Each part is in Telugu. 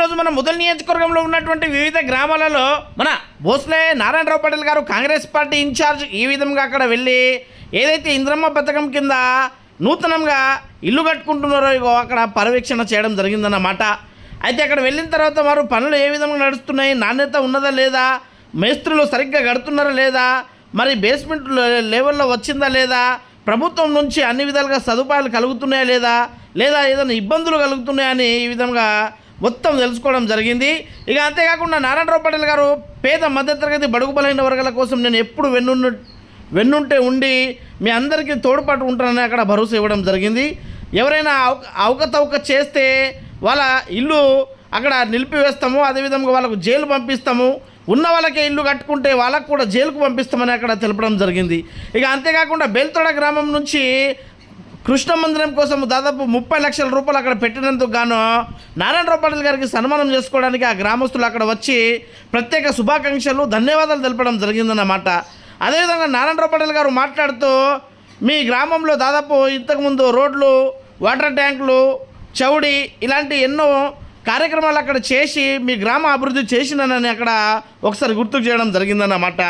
ఈరోజు మన ముదల్ నియోజకవర్గంలో ఉన్నటువంటి వివిధ గ్రామాలలో మన భోస్లే నారాయణరావు పటేల్ గారు కాంగ్రెస్ పార్టీ ఇన్ఛార్జ్ ఈ విధంగా అక్కడ వెళ్ళి ఏదైతే ఇంద్రమ్మ పథకం కింద నూతనంగా ఇల్లు కట్టుకుంటున్నారో ఇగో అక్కడ పర్యవేక్షణ చేయడం జరిగిందన్నమాట. అయితే అక్కడ వెళ్ళిన తర్వాత వారు పనులు ఏ విధంగా నడుస్తున్నాయి? నాణ్యత ఉన్నదా లేదా? మేస్త్రులు సరిగ్గా కడుతున్నారా లేదా? మరి బేస్మెంట్ లెవెల్లో వచ్చిందా లేదా? ప్రభుత్వం నుంచి అన్ని విధాలుగా సదుపాయాలు కలుగుతున్నాయా లేదా? లేదా ఏదైనా ఇబ్బందులు కలుగుతున్నాయని ఈ విధంగా మొత్తం తెలుసుకోవడం జరిగింది. ఇక అంతేకాకుండా నారాయణరావు పటేల్ గారు పేద మధ్యతరగతి బడుగు బలైన వర్గాల కోసం నేను ఎప్పుడు వెన్నున్న వెన్నుంటే ఉండి మీ అందరికీ తోడ్పాటు ఉంటానని అక్కడ భరోసా ఇవ్వడం జరిగింది. ఎవరైనా అవక అవకతవక చేస్తే వాళ్ళ ఇల్లు అక్కడ నిలిపివేస్తాము అదేవిధంగా వాళ్ళకు జైలు పంపిస్తాము. ఉన్న వాళ్ళకే ఇల్లు కట్టుకుంటే వాళ్ళకు కూడా జైలుకు పంపిస్తామని అక్కడ తెలపడం జరిగింది. ఇక అంతేకాకుండా బెల్తోడ గ్రామం నుంచి కృష్ణ మందిరం కోసం దాదాపు ముప్పై లక్షల రూపాయలు అక్కడ పెట్టినందుకు గాను నారాయణ పటేల్ గారికి సన్మానం చేసుకోవడానికి ఆ గ్రామస్తులు అక్కడ వచ్చి ప్రత్యేక శుభాకాంక్షలు ధన్యవాదాలు తెలపడం జరిగిందన్నమాట. అదేవిధంగా నారాయణ పటేల్ గారు మాట్లాడుతూ మీ గ్రామంలో దాదాపు ఇంతకుముందు రోడ్లు వాటర్ ట్యాంకులు చౌడి ఇలాంటి ఎన్నో కార్యక్రమాలు అక్కడ చేసి మీ గ్రామ అభివృద్ధి చేసినానని అక్కడ ఒకసారి గుర్తు చేయడం జరిగిందన్నమాట.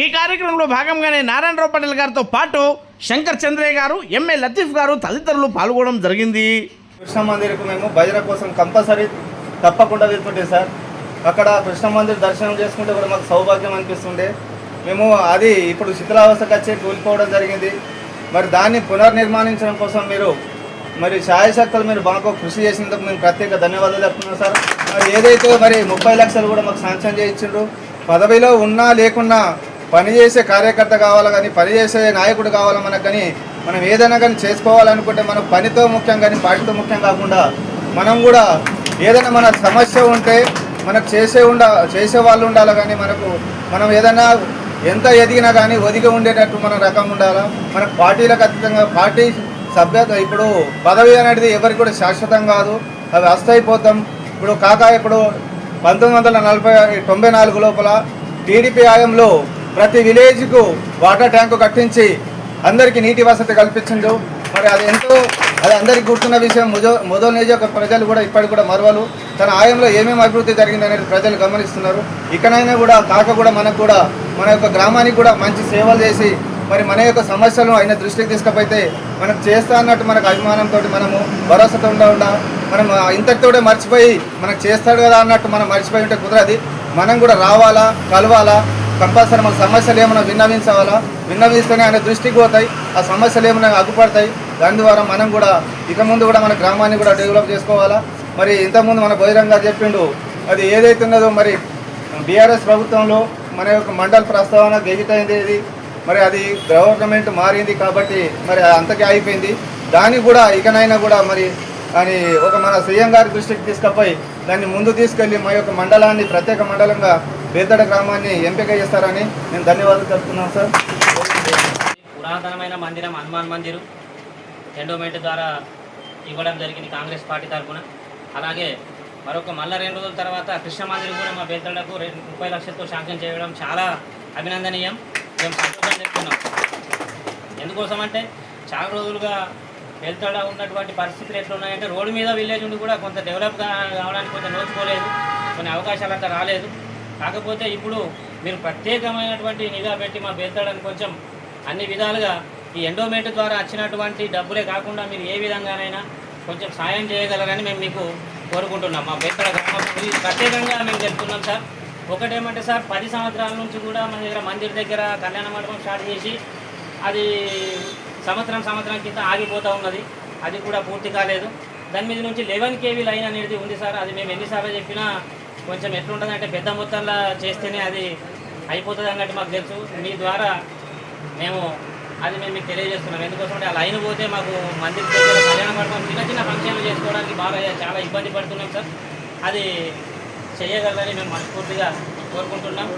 ఈ కార్యక్రమంలో భాగంగానే నారాయణరావు పటేల్ గారితో పాటు శంకర్ చంద్రయ్య గారు ఎంఏ లతీఫ్ గారు తదితరులు పాల్గొనడం జరిగింది. కృష్ణ మందిర్కు మేము భజన కోసం కంపల్సరీ తప్పకుండా వెళ్తుంటే సార్. అక్కడ కృష్ణ మందిర్ దర్శనం చేసుకుంటే కూడా మాకు సౌభాగ్యం అనిపిస్తుండే. మేము అది ఇప్పుడు శిథిలావస్థకు వచ్చి కూలిపోవడం జరిగింది. మరి దాన్ని పునర్నిర్మాణించడం కోసం మీరు మరి శాయశక్తులు మీరు బాగా కృషి చేసినందుకు మేము ప్రత్యేక ధన్యవాదాలు చెప్తున్నాం సార్. మరి ఏదైతే మరి ముప్పై లక్షలు కూడా మాకు శాంక్షన్ చేయించిండ్రు పదవిలో ఉన్నా లేకున్నా పనిచేసే కార్యకర్త కావాలి కానీ పనిచేసే నాయకుడు కావాలి మనకు కానీ మనం ఏదైనా కానీ చేసుకోవాలనుకుంటే మనం పనితో ముఖ్యం కానీ పార్టీతో ముఖ్యం కాకుండా మనం కూడా ఏదైనా మన సమస్య ఉంటే మనకు చేసే ఉండ చేసే వాళ్ళు ఉండాలి కానీ మనకు మనం ఏదైనా ఎంత ఎదిగినా కానీ ఒదిగి ఉండేటట్టు మన రకం ఉండాలా? మనకు పార్టీలకు అతీతంగా పార్టీ సభ్యత ఇప్పుడు పదవి అనేది ఎవరికి కూడా శాశ్వతం కాదు. అవి అస్తైపోతాం ఇప్పుడు కాకా ఇప్పుడు పంతొమ్మిది వందల నలభై తొంభై నాలుగు లోపల టీడీపీ హయాంలో ప్రతి విలేజ్కు వాటర్ ట్యాంకు కట్టించి అందరికీ నీటి వసతి కల్పించిండు. మరి అది ఎంతో అది అందరికీ గుర్తున్న విషయం. ముదో మొదలు నియోజక ప్రజలు కూడా ఇప్పటికి కూడా మరవలు తన ఆయంలో ఏమేమి అభివృద్ధి జరిగింది అనేది ప్రజలు గమనిస్తున్నారు. ఇకనైనా కూడా కాక కూడా మనకు కూడా మన యొక్క గ్రామానికి కూడా మంచి సేవలు చేసి మరి మన యొక్క సమస్యలను ఆయన దృష్టికి తీసుకపోతే మనం చేస్తా అన్నట్టు మనకు అభిమానంతో మనము భరోసాతో ఉండకుండా మనం ఇంతటితోటే మర్చిపోయి మనకు చేస్తాడు కదా అన్నట్టు మనం మర్చిపోయి ఉంటే కుదరది. మనం కూడా రావాలా కలవాలా కంపల్సరీ మన సమస్యలు ఏమైనా విన్నవించాలా? విన్నవిస్తేనే ఆయన దృష్టికి పోతాయి. ఆ సమస్యలు ఏమైనా అగ్గుపడతాయి దాని ద్వారా మనం కూడా ఇక ముందు కూడా మన గ్రామాన్ని కూడా డెవలప్ చేసుకోవాలా? మరి ఇంతకుముందు మన బహిరంగ చెప్పిండు అది ఏదైతే ఉన్నదో మరి బీఆర్ఎస్ ప్రభుత్వంలో మన యొక్క మండల ప్రస్తావన గెజిట్ అయింది ఇది. మరి అది గవర్నమెంట్ మారింది కాబట్టి మరి అంతకే అయిపోయింది. దానికి కూడా ఇకనైనా కూడా మరి అని ఒక మన సీఎం గారి దృష్టికి తీసుకపోయి దాన్ని ముందు తీసుకెళ్ళి మా యొక్క మండలాన్ని ప్రత్యేక మండలంగా బేతడ గ్రామాన్ని ఎంపిక చేస్తారని నేను ధన్యవాదాలు చెప్తున్నాను సార్. పురాతనమైన మందిరం హనుమాన్ మందిరు ఎండోమెంట్ ద్వారా ఇవ్వడం జరిగింది కాంగ్రెస్ పార్టీ తరఫున. అలాగే మరొక మళ్ళా రెండు రోజుల తర్వాత కృష్ణ మందిర్ కూడా మా బేతడకు రెండు ముప్పై లక్షలతో శాంక్షన్ చేయడం చాలా అభినందనీయం. మేము సంతోషం చెప్తున్నాం. ఎందుకోసం అంటే చాలా రోజులుగా వెళ్తాడ ఉన్నటువంటి పరిస్థితులు ఎట్లున్నాయంటే రోడ్డు మీద విలేజ్ ఉండి కూడా కొంత డెవలప్ కావడానికి కొంత నోచుకోలేదు. కొన్ని అవకాశాలు అంతా రాలేదు. కాకపోతే ఇప్పుడు మీరు ప్రత్యేకమైనటువంటి నిఘా పెట్టి మా బేతాడని కొంచెం అన్ని విధాలుగా ఈ ఎండోమెంట్ ద్వారా వచ్చినటువంటి డబ్బులే కాకుండా మీరు ఏ విధంగానైనా కొంచెం సాయం చేయగలరని మేము మీకు కోరుకుంటున్నాం. మా బెత్తడ గ్రామం ప్రత్యేకంగా మేము చెప్తున్నాం సార్. ఒకటేమంటే సార్ పది సంవత్సరాల నుంచి కూడా మన దగ్గర మందిర్ దగ్గర కళ్యాణ మండపం స్టార్ట్ చేసి అది సంవత్సరం సంవత్సరం కింద ఆగిపోతూ ఉన్నది. అది కూడా పూర్తి కాలేదు. దాని మీద నుంచి లెవెన్ కేవీ లైన్ అనేది ఉంది సార్. అది మేము ఎన్నిసార్లు చెప్పినా కొంచెం ఎట్లుంటుంది అంటే పెద్ద మొత్తంలో చేస్తేనే అది అయిపోతుంది అన్నట్టు మాకు తెలుసు. మీ ద్వారా మేము అది మేము మీకు తెలియజేస్తున్నాం. ఎందుకోసం అంటే ఆ లైన్ పోతే మాకు మందిర్ దగ్గర కళ్యాణ మండపం చిన్న చిన్న ఫంక్షన్లు చేసుకోవడానికి బాగా చాలా ఇబ్బంది పడుతున్నాం సార్. అది చేయగలరని మేము మనస్ఫూర్తిగా కోరుకుంటున్నాం.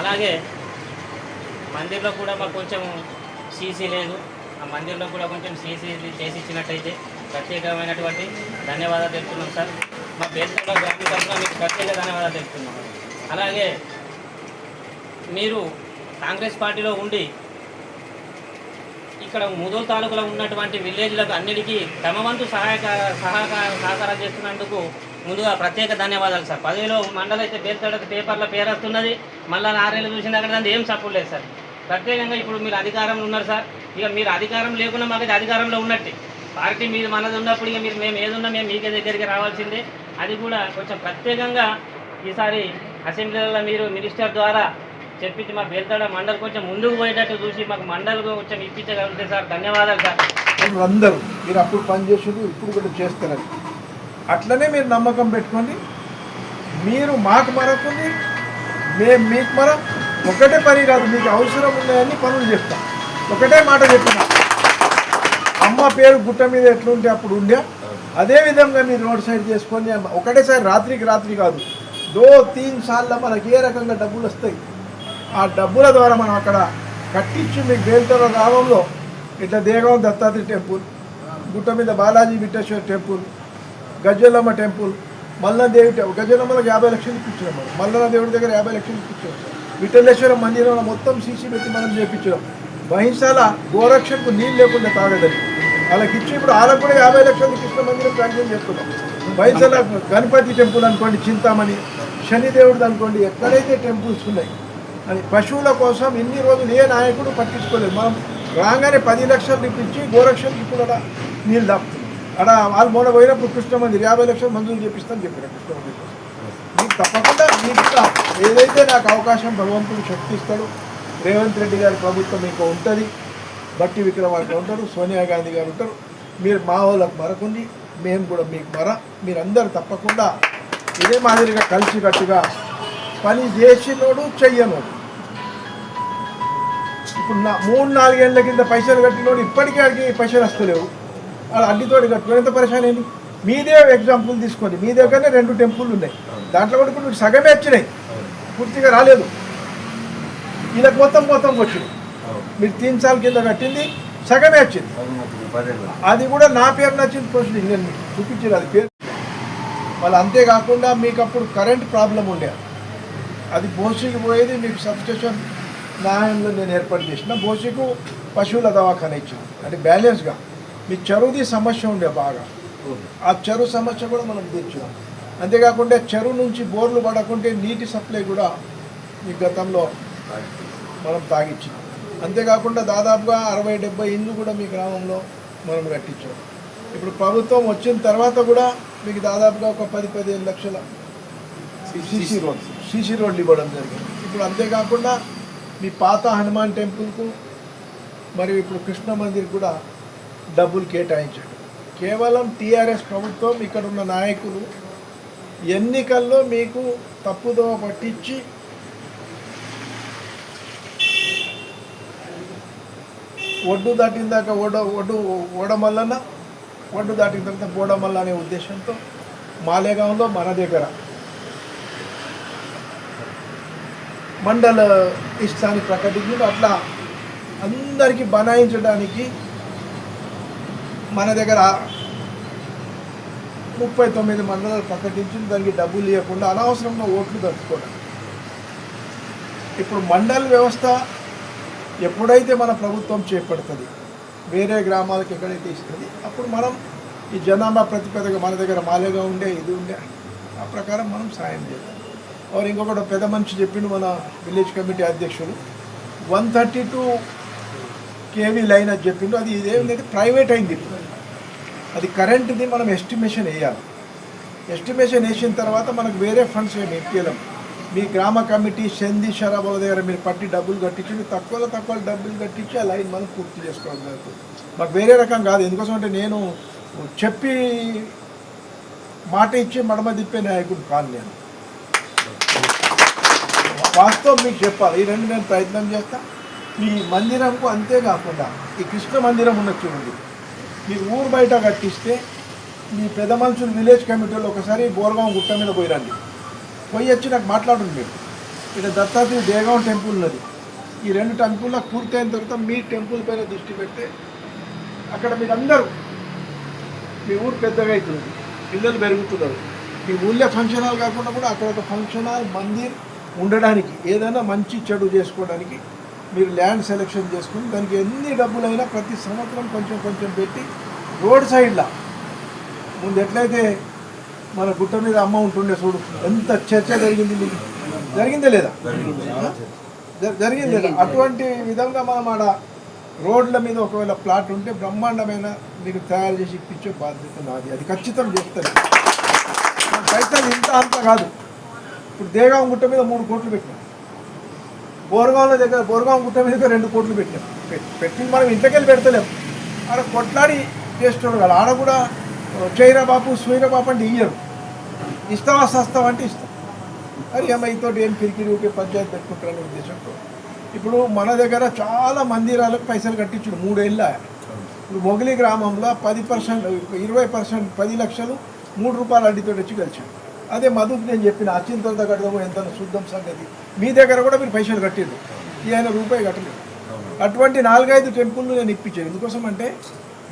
అలాగే మందిర్లో కూడా మాకు కొంచెం సీసీ లేదు. ఆ మందిర్లో కూడా కొంచెం సీసీ చేసి ఇచ్చినట్టయితే ప్రత్యేకమైనటువంటి ధన్యవాదాలు తెలుపుతున్నాం సార్. మా బేల్తోట గ్రామీణ తరఫున మీకు ప్రత్యేక ధన్యవాదాలు తెలుపుతున్నాం. అలాగే మీరు కాంగ్రెస్ పార్టీలో ఉండి ఇక్కడ ముదో తాలూకులో ఉన్నటువంటి విలేజ్లకు అన్నిటికీ తమవంతు సహాయక సహకార సహకారం చేస్తున్నందుకు ముందుగా ప్రత్యేక ధన్యవాదాలు సార్. పదవిలో మండలి అయితే పేరుతాడు పేపర్లో పేరు వస్తున్నది. మళ్ళీ నారేళ్ళు చూసిన అక్కడ దాన్ని ఏం సపోర్ట్ లేదు సార్. ప్రత్యేకంగా ఇప్పుడు మీరు అధికారంలో ఉన్నారు సార్. ఇక మీరు అధికారం లేకుండా మాకు అధికారంలో ఉన్నట్టే. పార్టీ మీద మనది ఉన్నప్పుడు ఇక మీరు మేము ఏదున్నా మేము మీకే దగ్గరికి రావాల్సిందే. అది కూడా కొంచెం ప్రత్యేకంగా ఈసారి అసెంబ్లీలో మీరు మినిస్టర్ ద్వారా చెప్పించి మాకు బేల్తాడ మండలి కొంచెం ముందుకు పోయేటట్టు చూసి మాకు మండలి కొంచెం ఇప్పించగలిగితే సార్ ధన్యవాదాలు సార్. అందరూ మీరు అప్పుడు పనిచేసారు ఇప్పుడు కూడా చేస్తున్నారు అట్లనే మీరు నమ్మకం పెట్టుకోండి. మీరు మాకు మరొకటి మేము మీకు మరొక ఒకటే పని కాదు మీకు అవసరం ఉన్నాయని పనులు చెప్తాం ఒకటే మాట చెప్తున్నాం అమ్మ పేరు గుట్ట మీద ఎట్లుంటే అప్పుడు ఉండే. అదే విధంగా మీరు రోడ్ సైడ్ చేసుకొని ఒకటేసారి రాత్రికి రాత్రి కాదు. దో తీన్ సార్లు మనకి ఏ రకంగా డబ్బులు వస్తాయి? ఆ డబ్బుల ద్వారా మనం అక్కడ కట్టించి మీకు బేల్తల గ్రామంలో ఇట్లా దేగం దత్తాత్రి టెంపుల్ గుట్ట మీద Balaji Vitteshwara temple Gajjalamma temple Malladevi temple. గజ్జలమ్మలకు యాభై లక్షలు ఇప్పించాం మనం దేవుడి దగ్గర యాభై లక్షలు ఇప్పించాం విఠలేశ్వర మందిరంలో మొత్తం సీసీ పెట్టి మనం చేపించడం మహిళల గోరక్షకు నీళ్ళు లేకుండా తాగదని వాళ్ళకి ఇచ్చి ఇప్పుడు వాళ్ళకు కూడా యాభై లక్షలు కృష్ణ మందిరం శాంక్షన్ చేస్తున్నాం. మహిళల గణపతి టెంపుల్ అనుకోండి చింతామణి శనిదేవుడిది అనుకోండి ఎక్కడైతే టెంపుల్స్ ఉన్నాయి అని పశువుల కోసం ఇన్ని రోజులు ఏ నాయకుడు పట్టించుకోలేదు. మనం రాగానే పది లక్షలు ఇప్పించి గోరక్షలు ఇప్పుడు అక్కడ నీళ్ళు దాపుతుంది అక్కడ వాళ్ళు మొన్న పోయినప్పుడు కృష్ణ మందిర్ యాభై లక్షలు మంజూరు చేపిస్తాను చెప్పారు కృష్ణ మందిర్ మీకు తప్పకుండా మీకు ఏదైతే నాకు అవకాశం భగవంతుడు శక్తిస్తాడు రేవంత్ రెడ్డి గారి ప్రభుత్వం మీకు ఉంటుంది. బట్టి విక్రమార్క ఉంటారు సోనియా గాంధీ గారు ఉంటారు. మీరు మా వాళ్ళకు మరకుంది మేము కూడా మీకు మర. మీరందరూ తప్పకుండా ఇదే మాదిరిగా కలిసికట్టుగా పని చేసినోడు చెయ్యనోడు. ఇప్పుడు నా మూడు నాలుగేళ్ళ కింద పైసలు కట్టినోడు ఇప్పటికీ అడిగి పైసలు వస్తలేవు. అలా అడ్డితోటి కట్టుకుని ఎంత పరిశాన్ ఏంటి? మీదే ఎగ్జాంపుల్ తీసుకోండి. మీ దగ్గరనే రెండు టెంపుల్ ఉన్నాయి. దాంట్లో కూడా ఇప్పుడు సగమే వచ్చినాయి. పూర్తిగా రాలేదు. ఇలా మొత్తం మొత్తం వచ్చినాయి మీరు తీన్ సార్లు కింద కట్టింది సగమే వచ్చింది. అది కూడా నా పేరు నచ్చింది ప్రొసీడింగ్ నేను మీకు చూపించాను అది పేరు. వాళ్ళు అంతేకాకుండా మీకు అప్పుడు కరెంట్ ప్రాబ్లం ఉండే. అది బోసికి పోయేది మీకు సబ్స్టేషన్ న్యాయంలో నేను ఏర్పాటు చేసిన. బోసికు పశువుల దవాఖాన ఇచ్చిన అంటే బ్యాలెన్స్గా మీ చెరువుది సమస్య ఉండే బాగా. ఆ చెరువు సమస్య కూడా మనం తీర్చాం అంతేకాకుండా చెరువు నుంచి బోర్లు పడకుంటే నీటి సప్లై కూడా ఈ గతంలో మనం తాగిచ్చాం అంతేకాకుండా దాదాపుగా అరవై డెబ్బై ఇండ్లు కూడా మీ గ్రామంలో మనం కట్టించాం ఇప్పుడు ప్రభుత్వం వచ్చిన తర్వాత కూడా మీకు దాదాపుగా ఒక పది పదిహేను లక్షల సీసీ రోడ్ సీసీ రోడ్లు. ఇవ్వడం జరిగింది. ఇప్పుడు అంతేకాకుండా మీ పాత హనుమాన్ టెంపుల్కు మరియు ఇప్పుడు కృష్ణ మందిర్ కూడా డబ్బులు కేటాయించాడు కేవలం టీఆర్ఎస్ ప్రభుత్వం ఇక్కడ ఉన్న నాయకులు ఎన్నికల్లో మీకు తప్పుదోవ పట్టించి ఒడ్డు దాటిన దాకా ఓడ ఒడ్డు ఓడమల్లన ఒడ్డు దాటిన తర్వాత బోడమల్ల అనే ఉద్దేశంతో మాలేగాంలో మన దగ్గర. మండల ఇష్టాన్ని ప్రకటించి అట్లా అందరికీ బనాయించడానికి మన దగ్గర ముప్పై తొమ్మిది మండలాలు ప్రకటించి దానికి డబ్బులు ఇవ్వకుండా అనవసరంగా ఓట్లు తట్టుకోవడం ఇప్పుడు మండల వ్యవస్థ ఎప్పుడైతే మన ప్రభుత్వం చేపడుతుంది వేరే గ్రామాలకు ఎక్కడైతే ఇస్తుంది అప్పుడు మనం ఈ జనాభా ప్రతిపదగా మన దగ్గర మాలేగా ఉండే ఇది ఉండే ఆ ప్రకారం మనం సాయం చేద్దాం. వారు ఇంకొకటి పెద్ద మనిషి చెప్పిండు మన విలేజ్ కమిటీ అధ్యక్షుడు one thirty two KV line అని చెప్పిండు అది ఇదేమిటి ప్రైవేట్ అయింది అది కరెంట్ది మనం ఎస్టిమేషన్ వేయాలి. ఎస్టిమేషన్ వేసిన తర్వాత మనకు వేరే ఫండ్స్ ఏమి ఇప్పించలేం మీ గ్రామ కమిటీ సంధి షరాబుల దగ్గర మీరు పట్టి డబ్బులు కట్టించి మీరు తక్కువలో తక్కువ డబ్బులు కట్టించి ఆ లైన్ మనం పూర్తి చేసుకోవడం జరుగుతుంది. మాకు వేరే రకం కాదు. ఎందుకోసం అంటే నేను చెప్పి మాట ఇచ్చి మడమ తిప్పే నాయకుడు కాను నేను. వాస్తవం మీకు చెప్పాలి. ఈ రెండు నేను ప్రయత్నం చేస్తా. ఈ మందిరంకు అంతేకాకుండా ఈ కృష్ణ మందిరం ఉన్న చూడండి. మీ ఊరు బయట కట్టిస్తే మీ పెద్ద మనుషులు విలేజ్ కమిటీలో ఒకసారి బోర్గాం గుట్ట మీద పోయి రండి పోయి వచ్చి నాకు మాట్లాడండి మీరు. ఇక్కడ దత్తాత్రేయ దేగం టెంపుల్ ఉన్నది. ఈ రెండు టెంపుల్లో పూర్తయిన తర్వాత మీ టెంపుల్ పైన దృష్టి పెడితే అక్కడ మీరందరూ మీ ఊరు పెద్దగా అవుతుంది. పిల్లలు పెరుగుతున్నారు. మీ ఊళ్ళో ఫంక్షన్ హాల్ కాకుండా కూడా అక్కడ ఒక ఫంక్షన్ హాల్ మందిర్ ఉండడానికి ఏదైనా మంచి చెడు చేసుకోవడానికి మీరు ల్యాండ్ సెలెక్షన్ చేసుకుని దానికి ఎన్ని డబ్బులైనా ప్రతి సంవత్సరం కొంచెం కొంచెం పెట్టి రోడ్ సైడ్లో. ముందు ఎట్లయితే మన గుట్ట మీద అమ్మ ఉంటుండే చూడు. ఎంత చర్చ జరిగింది మీకు జరిగిందే లేదా? జరిగింది లేదా? అటువంటి విధంగా మనం ఆడ రోడ్ల మీద ఒకవేళ ప్లాట్ ఉంటే బ్రహ్మాండమైన మీకు తయారు చేసి ఇప్పించే బాధ్యత నాది. అది ఖచ్చితం చేస్తాను ప్రయత్నం ఇంత అంత కాదు. ఇప్పుడు దేగాం గుట్ట మీద మూడు కోట్లు పెట్టాం బోరగాంల దగ్గర బోరగాం గుట్ట మీద రెండు కోట్లు పెట్టాం పెట్- పెట్టి మనం ఇంతకెళ్ళి పెడతలేం. ఆడ కొట్లాడి చేస్తున్నాడు కదా. ఆడ కూడా చైరా బాపు బాపు అంటే ఇయ్యరు ఇస్తావా సస్తావా అంటే ఇస్తాం మరి అమ్మాయితో ఏం పిరికిరి ఊకే పంచాయతీ పెట్టుకుంటారనే ఉద్దేశంతో ఇప్పుడు మన దగ్గర చాలా మందిరాలకు పైసలు కట్టించుడు మూడేళ్ళ ఇప్పుడు మొగలి గ్రామంలో పది పర్సెంట్ ఇరవై పర్సెంట్ పది లక్షలు మూడు రూపాయల అడ్డితో వచ్చి కలిసాడు అదే మధుకు నేను చెప్పిన అచ్చింతలతో కట్టడము ఎంత శుద్ధం సంగతి. మీ దగ్గర కూడా మీరు పైసలు కట్టిండు ఈ ఆయన రూపాయి కట్టలేదు. అటువంటి నాలుగైదు టెంపుల్ నేను ఇప్పించాను. ఎందుకోసం అంటే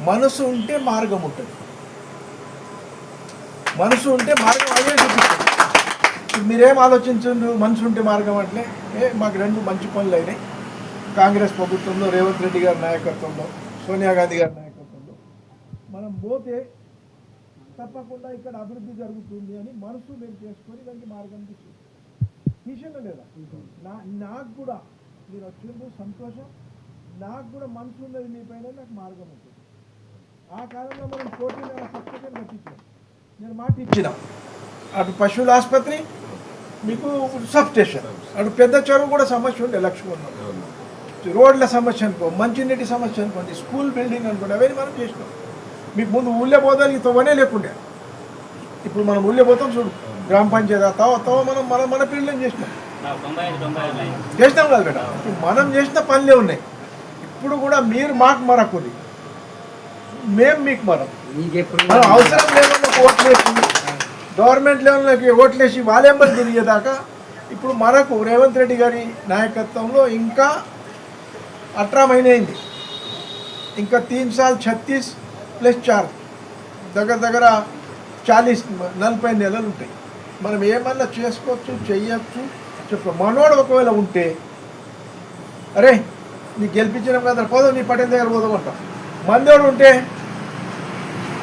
మనసు ఉంటే మార్గం ఉంటుంది. మనసు ఉంటే మార్గం అదే చూపిస్తుంది ఇప్పుడు మీరేం ఆలోచించండు మనసు ఉంటే మార్గం అంటే ఏ మాకు రెండు మంచి పనులు అయినాయి. కాంగ్రెస్ ప్రభుత్వంలో రేవంత్ రెడ్డి గారి నాయకత్వంలో సోనియా గాంధీ గారి నాయకత్వంలో. మనం పోతే తప్పకుండా ఇక్కడ అభివృద్ధి జరుగుతుంది అని మనసు మేము చేసుకొని దానికి మార్గం తీసుకుంటాం లేదా? నా నాకు కూడా మీరు వచ్చినప్పుడు సంతోషం. నాకు కూడా మనసు ఉన్నది మీ పైన నాకు మార్గం ఉంటుంది. ఆ కాలంలో మనం కోటి నెల సబ్సిడీ నేను మాట ఇచ్చిన. అటు పశువుల ఆసుపత్రి మీకు సబ్ స్టేషన్. అటు పెద్ద చెరువు కూడా సమస్య ఉండే లక్ష్మణ్ రోడ్ల సమస్య అనుకో మంచినీటి సమస్య అనుకోండి స్కూల్ బిల్డింగ్ అనుకోండి అవన్నీ మనం చేసినాం. మీకు ముందు ఊళ్ళో పోదానికి తవ్వనే లేకుండే. ఇప్పుడు మనం ఊళ్ళో పోతాం చూడు. గ్రామ పంచాయతీ తవ తవ మనం మన మన బిల్డింగ్ చేసినాం. చేసినాం కదా బేట ఇప్పుడు మనం చేసిన పనులే ఉన్నాయి. ఇప్పుడు కూడా మీరు మాకు మరకుది మేము మీకు మరం మనం అవసరం లేకుండా ఓట్లు గవర్నమెంట్ లెవెల్లోకి ఓట్లేసి వాళ్ళెంబడి తిరిగేదాకా ఇప్పుడు మనకు రేవంత్ రెడ్డి గారి నాయకత్వంలో ఇంకా అట్రామైనది. ఇంకా తీన్ సాల్ ఛత్తీస్ ప్లస్ చార్ దగ్గర దగ్గర చాలీస్ నలభై నెలలు ఉంటాయి. మనం ఏమన్నా చేసుకోవచ్చు చెయ్యొచ్చు చెప్పు. మనోడు ఒకవేళ ఉంటే అరే నీకు గెలిపించినాం కదా పోదాం నీ పటేల్ దగ్గర పోదాం అంటాం. మందోడు ఉంటే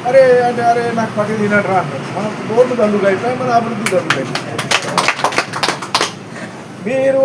అరే అంటే అరే నాకు పటేల్ తినడు రా అంటారు మన రోడ్లు దండుగా అయిపోయి మన అభివృద్ధి దండుగా అయిపోయి మీరు